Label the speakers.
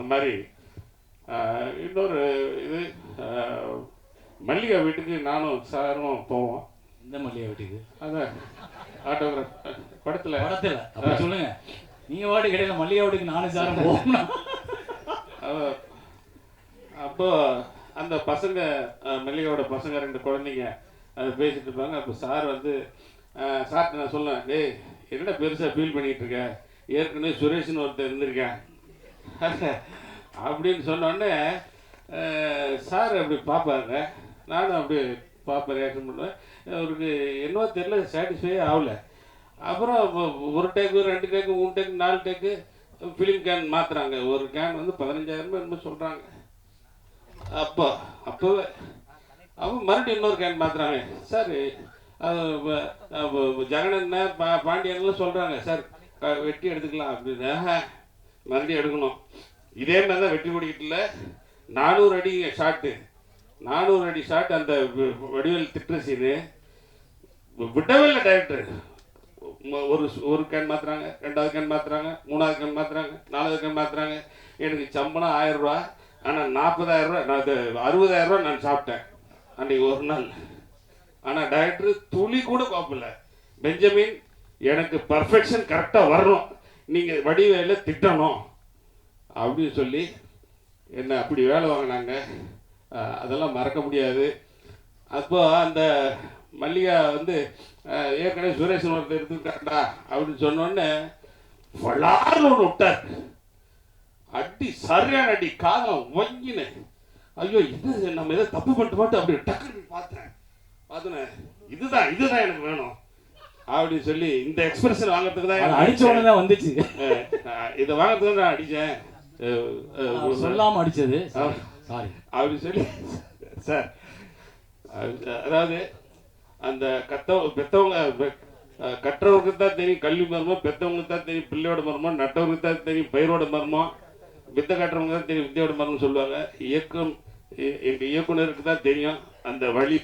Speaker 1: இந்த மாதிரி இன்னொரு இது மல்லிகா வீட்டுக்கு நானும் சாரும் போவோம்.
Speaker 2: இந்த மல்லிகை வீட்டுக்கு?
Speaker 1: அதான் ஆட்டோகிராஃப் படத்தில்.
Speaker 2: படத்துல? அப்ப சொல்லுங்க. நீங்க வாடி இடையில மல்லிகை வீட்டுக்கு நானும் சாரும்
Speaker 1: அவ- அப்போ அந்த பசங்க மல்லிகாவோட பசங்க ரெண்டு குழந்தைங்க அது பேசிட்டு இருப்பாங்க. அப்போ சார் வந்து சார்ட்ட நான் சொல்லுவேன் டேய் என்னடா பெருசாக ஃபீல் பண்ணிட்டு இருக்க? ஏற்கனவே சுரேஷ்னு ஒருத்தர் இருந்திருக்கேன். அப்படின்னு சொன்னோடனே சார் அப்படி பார்ப்பாங்க நானும் அப்படி பார்ப்பேன் ரியாக்ஷன் பண்ணுவேன். அவருக்கு என்னவோ தெரில சாட்டிஸ்ஃபை ஆகல. அப்புறம் ஒரு டேக்கு ரெண்டு டேக்கு மூணு டேக்கு நாலு டேக்கு ஃபிலிம் கேன் மாற்றுறாங்க ஒரு கேன் வந்து பதினஞ்சாயிரம் என்னமோ சொல்கிறாங்க அப்போ அப்போவே அப்போ மறுபடியும் இன்னொரு கேன் மாற்றுறாங்க சார் அது ஜெகனண்ண பா பாண்டியன்லாம் சொல்கிறாங்க சார் வெட்டி எடுத்துக்கலாம் அப்படின்னு. மறுபடியும் எடுக்கணும். இதே மாதிரி தான் வெட்டி பிடிக்கல நானூறு அடி ஷாட்டு நானூறு அடி ஷாட் அந்த வ- வடிவேல் திட்டுற சீனு விடவே இல்லை டைரக்டர் ஒரு ஒரு கேன் மாத்துறாங்க ரெண்டாவது கேன் மாத்துறாங்க மூணாவது கேன் மாத்துறாங்க நாலாவது கேன் மாத்துறாங்க. எனக்கு சம்பளம் ஆயிரம் ரூபா ஆனால் நாற்பதாயிரம் ரூபா நான் அது அறுபதாயிரம் ரூபா நான் சாப்பிட்டேன். அன்றைக்கி ஒரு நாள். ஆனால் டைரக்டர் துளி கூட பார்ப்பில்ல பெஞ்சமின் எனக்கு பர்ஃபெக்ஷன் கரெக்டாக வரணும். நீங்கள் வடிவேல திட்டணும் அப்படின்னு சொல்லி என்ன அப்படி வேலை வாங்கினாங்க. அதெல்லாம் மறக்க முடியாது. அப்போ அந்த மல்லிகா வந்து ஏற்கனவே சுரேஷன் ஒருத்தர் எடுத்துக்கிட்டாண்டா அப்படின்னு சொன்னோடனே வளார்னு ஒன்று விட்டார். அடி சரியான அடி காதம் ஒங்கினு ஐயோ இது நம்ம ஏதோ தப்பு பண்ணிட்டு மட்டும் அப்படி டக்குன்னு பார்த்தேன். பார்த்தேன் இதுதான் இதுதான் எனக்கு வேணும். அப்படின்னு சொல்லி இந்த எக்ஸ்பிரஷன் வாங்குறதுக்கு தான்
Speaker 2: அடிச்ச உடனே தான் வந்துச்சு.
Speaker 1: இதை வாங்குறதுக்கு நான் அடித்தேன்
Speaker 2: அவர் சொல்லாம அடிச்சது.
Speaker 1: ஆ.
Speaker 2: சாரி
Speaker 1: அப்படி சொல்லி சார் அது- அதாவது அந்த கத்த பெத்தவங்க பெ- அஹ் கற்றவங்களுக்கு தான் தெரியும் கல்வி மர்மம் பெத்தவங்களுக்கு தான் தெரியும் பிள்ளையோட மர்மம் நட்டவங்களுக்கு தான் தெரியும் பயிரோட மர்மம் வித்தை காட்டுறவங்க தான் தெரியும் வித்தையோட மர்மம் சொல்லுவாங்க. இயக்கம் எ- எங்க இயக்குனருக்கு தான் தெரியும் அந்த வழி